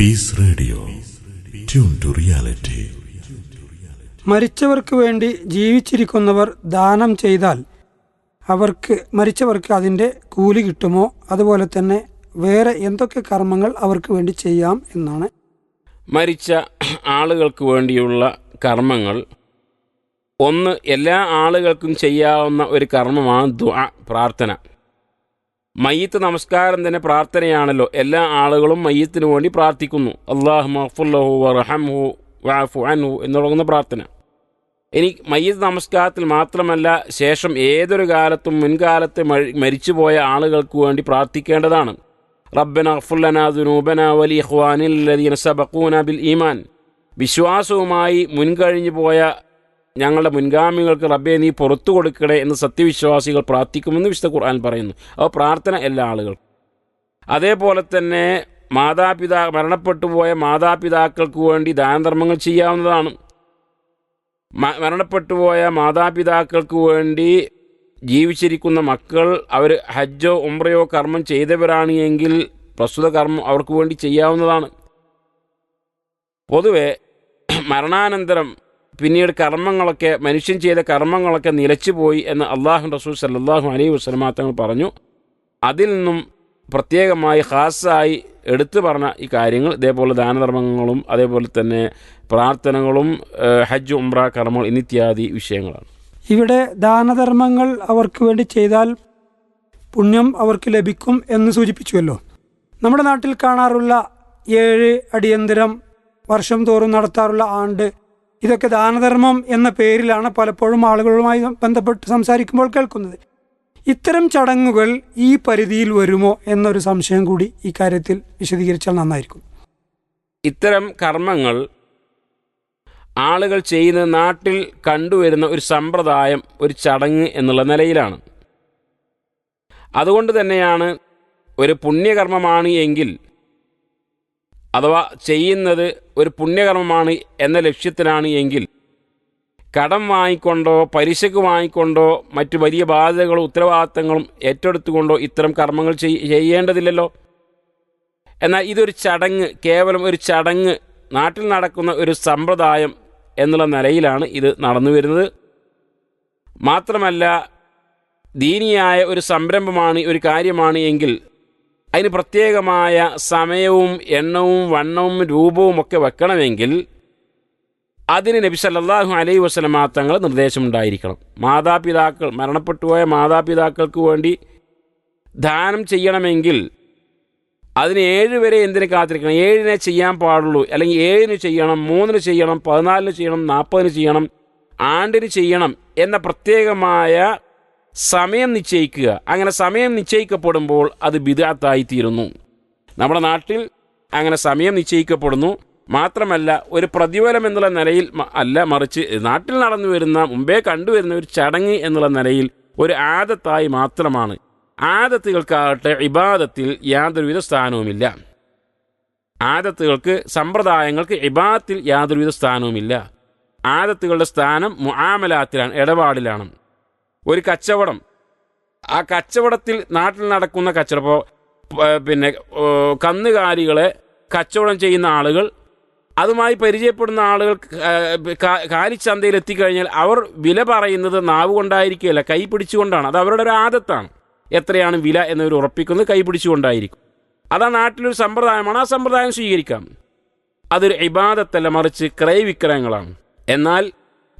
Peace radio tune to reality മരിച്ചവർക്ക് വേണ്ടി ജീവിച്ചിരിക്കുന്നവർ ദാനം ചെയ്താൽ അവർക്ക് മരിച്ചവർക്ക് അതിന്റെ കൂലി കിട്ടുമോ? അതുപോലെ തന്നെ വേറെ എന്തൊക്കെ കർമ്മങ്ങൾ അവർക്ക് വേണ്ടി ചെയ്യാം എന്നാണ്. മരിച്ച ആളുകൾക്ക് വേണ്ടിയുള്ള കർമ്മങ്ങൾ. ഒന്ന് എല്ലാ ആളുകൾക്കും ചെയ്യാവുന്ന ഒരു കർമ്മമാണ് ദുആ പ്രാർത്ഥന. മയ്യത്ത് നമസ്കാരം തന്നെ പ്രാർത്ഥനയാണല്ലോ. എല്ലാ ആളുകളും മയ്യത്തിന് വേണ്ടി പ്രാർത്ഥിക്കുന്നു. അള്ളാഹു മഹഫുല്ലഹു വറഹംഹു വാഫു അൻഹു എന്ന് തുടങ്ങുന്ന പ്രാർത്ഥന. ഇനി മയ്യത്ത് നമസ്കാരത്തിൽ മാത്രമല്ല ശേഷം ഏതൊരു കാലത്തും മുൻകാലത്ത് മരിച്ചുപോയ ആളുകൾക്ക് വേണ്ടി പ്രാർത്ഥിക്കേണ്ടതാണ്. റബ്ബന സബഖൂന ബിൽ ഈമാൻ. വിശ്വാസവുമായി മുൻകഴിഞ്ഞു പോയ ഞങ്ങളുടെ മുൻഗാമികൾക്ക് റബ്ബെ നീ പുറത്തു കൊടുക്കണേ എന്ന് സത്യവിശ്വാസികൾ പ്രാർത്ഥിക്കുമെന്ന് വിശുദ്ധ ഖുർആൻ പറയുന്നു. അപ്പോൾ പ്രാർത്ഥന എല്ലാ ആളുകൾക്കും. അതേപോലെ തന്നെ മാതാപിതാ മരണപ്പെട്ടു പോയ മാതാപിതാക്കൾക്ക് വേണ്ടി ദാനധർമ്മങ്ങൾ ചെയ്യാവുന്നതാണ്. മരണപ്പെട്ടുപോയ മരണപ്പെട്ടു പോയ മാതാപിതാക്കൾക്ക് വേണ്ടി ജീവിച്ചിരിക്കുന്ന മക്കൾ അവർ ഹജ്ജോ ഉംറയോ കർമ്മം ചെയ്തവരാണ് എങ്കിൽ പ്രസ്തുത കർമ്മം അവർക്ക് വേണ്ടി ചെയ്യാവുന്നതാണ്. പൊതുവെ മരണാനന്തരം പിന്നീട് കർമ്മങ്ങളൊക്കെ മനുഷ്യൻ ചെയ്ത കർമ്മങ്ങളൊക്കെ നിലച്ചുപോയി എന്ന് അള്ളാഹു റസൂൽ സല്ലാഹു അലൈഹി വസ്ലമാ തങ്ങൾ പറഞ്ഞു. അതിൽ നിന്നും പ്രത്യേകമായി ഖാസായി എടുത്തു പറഞ്ഞ ഈ കാര്യങ്ങൾ ഇതേപോലെ ദാനധർമ്മങ്ങളും അതേപോലെ തന്നെ പ്രാർത്ഥനകളും ഹജ്ജ് ഉംറ കർമ്മങ്ങൾ എന്നിത്യാദി വിഷയങ്ങളാണ്. ഇവിടെ ദാനധർമ്മങ്ങൾ അവർക്ക് വേണ്ടി ചെയ്താൽ പുണ്യം അവർക്ക് ലഭിക്കും എന്ന് സൂചിപ്പിച്ചുവല്ലോ. നമ്മുടെ നാട്ടിൽ കാണാറുള്ള ഏഴ് അടിയന്തരം വർഷം തോറും നടത്താറുള്ള ആണ്ട് ഇതൊക്കെ ദാനധർമ്മം എന്ന പേരിലാണ് പലപ്പോഴും ആളുകളുമായി ബന്ധപ്പെട്ട് സംസാരിക്കുമ്പോൾ കേൾക്കുന്നത്. ഇത്തരം ചടങ്ങുകൾ ഈ പരിധിയിൽ വരുമോ എന്നൊരു സംശയം കൂടി ഈ കാര്യത്തിൽ വിശദീകരിച്ചാൽ നന്നായിരിക്കും. ഇത്തരം കർമ്മങ്ങൾ ആളുകൾ ചെയ്യുന്ന നാട്ടിൽ കണ്ടുവരുന്ന ഒരു സമ്പ്രദായം ഒരു ചടങ്ങ് എന്നുള്ള നിലയിലാണ്. അതുകൊണ്ട് തന്നെയാണ് ഒരു പുണ്യകർമ്മമാണ് എങ്കിൽ അഥവാ ചെയ്യുന്നത് ഒരു പുണ്യകർമ്മമാണ് എന്ന ലക്ഷ്യത്തിലാണ് എങ്കിൽ കടം വാങ്ങിക്കൊണ്ടോ പലിശക്ക് വാങ്ങിക്കൊണ്ടോ മറ്റു വലിയ ബാധ്യതകളും ഉത്തരവാദിത്തങ്ങളും ഏറ്റെടുത്തുകൊണ്ടോ ഇത്തരം കർമ്മങ്ങൾ ചെയ്- ചെയ്യേണ്ടതില്ലല്ലോ. എന്നാൽ ഇതൊരു ചടങ്ങ് കേവലം ഒരു ചടങ്ങ് നാട്ടിൽ നടക്കുന്ന ഒരു സമ്പ്രദായം എന്നുള്ള നിലയിലാണ് ഇത് നടന്നു വരുന്നത്. മാത്രമല്ല ദീനിയായ ഒരു സംരംഭമാണ് ഒരു കാര്യമാണ് എങ്കിൽ അതിന് പ്രത്യേകമായ സമയവും എണ്ണവും വണ്ണവും രൂപവും ഒക്കെ വെക്കണമെങ്കിൽ അതിന് നബി സല്ലല്ലാഹു അലൈഹി വസല്ലമ തങ്ങൾ നിർദ്ദേശമുണ്ടായിരിക്കണം. മാതാപിതാക്കൾ മരണപ്പെട്ടുപോയ മാതാപിതാക്കൾക്ക് വേണ്ടി ദാനം ചെയ്യണമെങ്കിൽ അതിന് ഏഴ് വരെ എന്തിന് കാത്തിരിക്കണം? ഏഴിനെ ചെയ്യാൻ പാടുള്ളൂ. അല്ലെങ്കിൽ ഏഴിന് ചെയ്യണം മൂന്നിന് ചെയ്യണം പതിനാലിന് ചെയ്യണം നാൽപ്പതിന് ചെയ്യണം ആണ്ടിന് ചെയ്യണം എന്ന പ്രത്യേകമായ സമയം നിശ്ചയിക്കുക. അങ്ങനെ സമയം നിശ്ചയിക്കപ്പെടുമ്പോൾ അത് ബിദാത്തായിത്തീരുന്നു. നമ്മുടെ നാട്ടിൽ അങ്ങനെ സമയം നിശ്ചയിക്കപ്പെടുന്നു. മാത്രമല്ല ഒരു പ്രതിഫലം എന്നുള്ള നിലയിൽ അല്ല മറിച്ച് നാട്ടിൽ നടന്നു വരുന്ന മുമ്പേ കണ്ടുവരുന്ന ഒരു ചടങ്ങ് എന്നുള്ള നിലയിൽ ഒരു ആദത്തായി മാത്രമാണ്. ആദത്തുകൾക്കാകട്ടെ ഇബാദത്തിൽ യാതൊരുവിധ സ്ഥാനവുമില്ല. ആദത്തുകൾക്ക് സമ്പ്രദായങ്ങൾക്ക് ഇബാദത്തിൽ യാതൊരുവിധ സ്ഥാനവുമില്ല. ആദത്തുകളുടെ സ്ഥാനം മുആമലാത്തിലാണ് ഇടപാടിലാണ്. ഒരു കച്ചവടം. ആ കച്ചവടത്തിൽ നാട്ടിൽ നടക്കുന്ന കച്ചവടം. പിന്നെ കന്നുകാലികളെ കച്ചവടം ചെയ്യുന്ന ആളുകൾ അതുമായി പരിചയപ്പെടുന്ന ആളുകൾ കാലിച്ചന്തയിൽ എത്തിക്കഴിഞ്ഞാൽ അവർ വില പറയുന്നത് നാവ് കൊണ്ടായിരിക്കുകയല്ല കൈ പിടിച്ചുകൊണ്ടാണ്. അത് അവരുടെ ഒരു ആദത്താണ്. എത്രയാണ് വില എന്നവർ ഉറപ്പിക്കുന്നത് കൈ പിടിച്ചുകൊണ്ടായിരിക്കും. അതാ നാട്ടിലൊരു സമ്പ്രദായമാണ്. ആ സമ്പ്രദായം സ്വീകരിക്കാം. അതൊരു ഇബാദത്തല്ല മറിച്ച് ക്രയവിക്രയങ്ങളാണ്. എന്നാൽ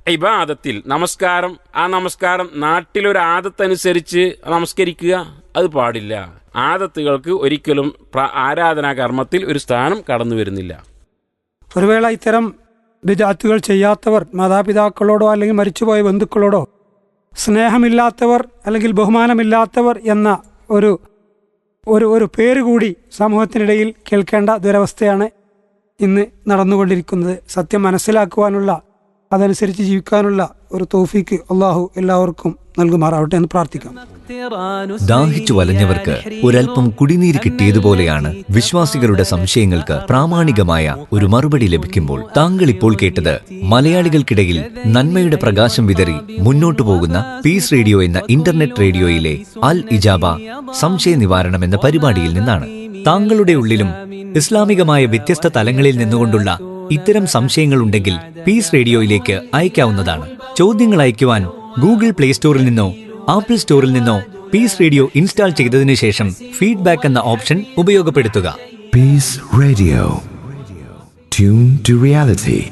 ഇബാദത്തിൽ നമസ്കാരം. ആ നമസ്കാരം നാട്ടിലൊരു ആദത്തനുസരിച്ച് നമസ്കരിക്കുക അത് പാടില്ല. ആദത്തുകൾക്ക് ഒരിക്കലും ആരാധനാ കർമ്മത്തിൽ ഒരു സ്ഥാനം കടന്നു വരുന്നില്ല. ഒരു വേള ഇത്തരം ബിജാത്തുകൾ ചെയ്യാത്തവർ മാതാപിതാക്കളോടോ അല്ലെങ്കിൽ മരിച്ചുപോയ ബന്ധുക്കളോടോ സ്നേഹമില്ലാത്തവർ അല്ലെങ്കിൽ ബഹുമാനമില്ലാത്തവർ എന്ന ഒരു ഒരു ഒരു പേര് കൂടി സമൂഹത്തിനിടയിൽ കേൾക്കേണ്ട ദുരവസ്ഥയാണ് ഇന്ന് നടന്നുകൊണ്ടിരിക്കുന്നത്. സത്യം മനസ്സിലാക്കുവാനുള്ള അതനുസരിച്ച് ജീവിക്കാനുള്ള ഒരു തോഫീക്ക് അള്ളാഹു എല്ലാവർക്കും നൽകുമാറാവട്ടെ എന്ന് പ്രാർത്ഥിക്കാം. ദാഹിച്ചു വലഞ്ഞവർക്ക് ഒരൽപ്പം കുടിനീര് കിട്ടിയതുപോലെയാണ് വിശ്വാസികളുടെ സംശയങ്ങൾക്ക് പ്രാമാണികമായ ഒരു മറുപടി ലഭിക്കുമ്പോൾ താങ്കൾ ഇപ്പോൾ കേട്ടത് മലയാളികൾക്കിടയിൽ നന്മയുടെ പ്രകാശം വിതറി മുന്നോട്ടു പോകുന്ന പീസ് റേഡിയോ എന്ന ഇന്റർനെറ്റ് റേഡിയോയിലെ അൽ ഇജാബ സംശയ നിവാരണം എന്ന പരിപാടിയിൽ നിന്നാണ്. താങ്കളുടെ ഉള്ളിലും ഇസ്ലാമികമായ വ്യത്യസ്ത തലങ്ങളിൽ നിന്നുകൊണ്ടുള്ള ഇത്തരം സംശയങ്ങളുണ്ടെങ്കിൽ പീസ് റേഡിയോയിലേക്ക് അയക്കാവുന്നതാണ്. ചോദ്യങ്ങൾ അയക്കുവാൻ ഗൂഗിൾ പ്ലേ സ്റ്റോറിൽ നിന്നോ ആപ്പിൾ സ്റ്റോറിൽ നിന്നോ പീസ് റേഡിയോ ഇൻസ്റ്റാൾ ചെയ്തതിനു ശേഷം ഫീഡ്ബാക്ക് എന്ന ഓപ്ഷൻ ഉപയോഗപ്പെടുത്തുക. Peace radio. Tune to reality.